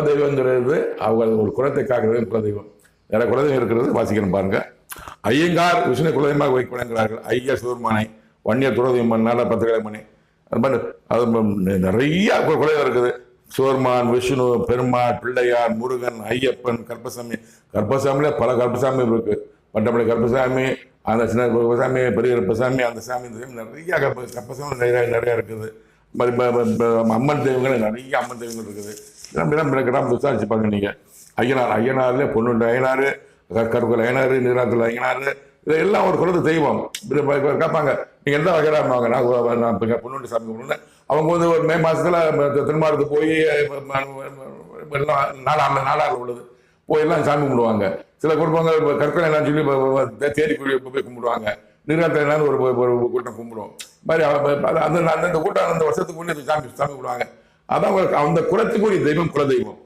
குலதெய்வங்கிறது அவங்க ஒரு குலத்தை காக்கிறது குலதெய்வம். வேற குலதெய்வம் இருக்கிறது வாசிக்கணும் பாருங்க. ஐயங்கார் விஷ்ணு குலதெய்வமாக வைக்கப்படுகிறார்கள். ஐயா சிவருமானை வன்னியர் துறதெய்வம் நல்ல பத்திரிகை மணி அது மாதிரி அது நிறைய குலதெய்வம் இருக்குது. சிவருமான் விஷ்ணு பெருமாள் பிள்ளையார் முருகன் ஐயப்பன் கற்பசாமி கற்பசாமியில பல கற்பசாமி இருக்கு. பட்டமலை கற்பசாமி அந்த சின்ன கற்பசாமி பெரிய கற்பசாமி அந்த சாமி இந்த சாமி நிறைய கற்ப கற்பசாமி நிறைய நிறைய இருக்குது. அம்மன் தெய்வங்கள் நிறைய அம்மன் தெய்வங்கள் இருக்குது. இதெல்லாம் கிராம விசாரிச்சு பாருங்க நீங்கள் ஐயனார் ஐயனார்ல பொண்ணுண்டு ஐயனார் கற்கருக்குள் ஐயனார் நீராத்துல ஐயனார் இதெல்லாம் ஒரு குலத்து தெய்வம். கேட்பாங்க நீங்கள் எந்த வகையாங்க நான் நான் இப்போ பொண்ணுண்டு சாமி கும்பிடுறேன் அவங்க வந்து ஒரு மே மாதத்தில் திருமாரத்து போய் எல்லாம் நாடாரில் நாடாரில் உள்ளது. போய் எல்லாம் சாமி கும்பிடுவாங்க. சில குடும்பங்கள் கற்கரை எல்லாம் சொல்லி தேடி போய் போய் கும்பிடுவாங்க. நீராத்த ஒரு ஒரு கூட்டம் கும்பிடுவோம். மாதிரி அந்த அந்த கூட்டம் அந்த வருஷத்துக்கு முன்னே சாமி சாமி விடுவாங்க. அதான் அந்த குலத்துக்குரிய தெய்வம் குலதெய்வம்.